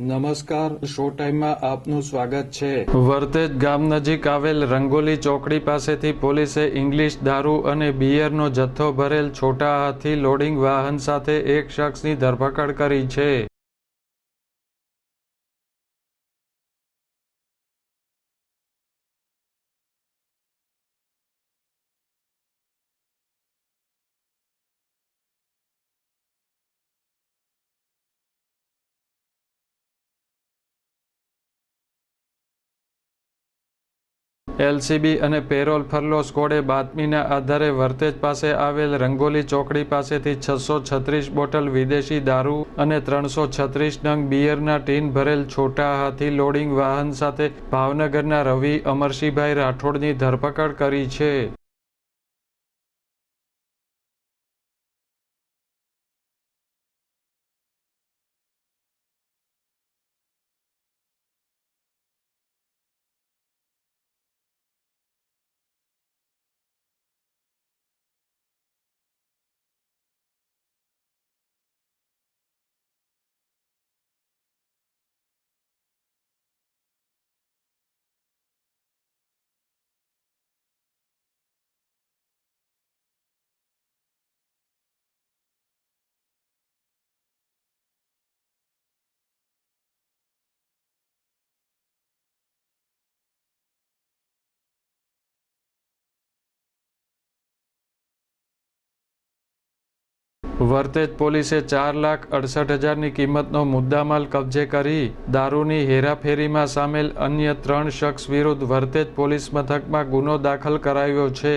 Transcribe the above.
નમસ્કાર, શો ટાઈમમાં આપનું સ્વાગત છે. વર્તેજ ગામ નજીક આવેલ રંગોલી ચોકડી પાસેથી પોલીસે ઇંગ્લિશ દારૂ અને બિયરનો જથ્થો ભરેલ છોટા હાથી લોડિંગ વાહન સાથે એક શખ્સની ધરપકડ કરી છે. એલસીબી અને પેરોલ ફરલો સ્કોડે બાતમીના આધારે વર્તેજ પાસે આવેલ રંગોલી ચોકડી પાસેથી છસો છત્રીસ બોટલ વિદેશી દારૂ અને ત્રણસો છત્રીસ નંગ બિયરના ટીન ભરેલ છોટા હાથી લોડિંગ વાહન સાથે ભાવનગરના રવિ અમરશીભાઈ રાઠોડની ધરપકડ કરી છે. વર્તેજ પોલીસે ચાર લાખ અડસઠ હજારની કિંમતનો મુદ્દામાલ કબજે કરી દારૂની હેરાફેરીમાં સામેલ અન્ય ત્રણ શખ્સ વિરુદ્ધ વર્તેજ પોલીસ મથકમાં ગુનો દાખલ કરાયો છે.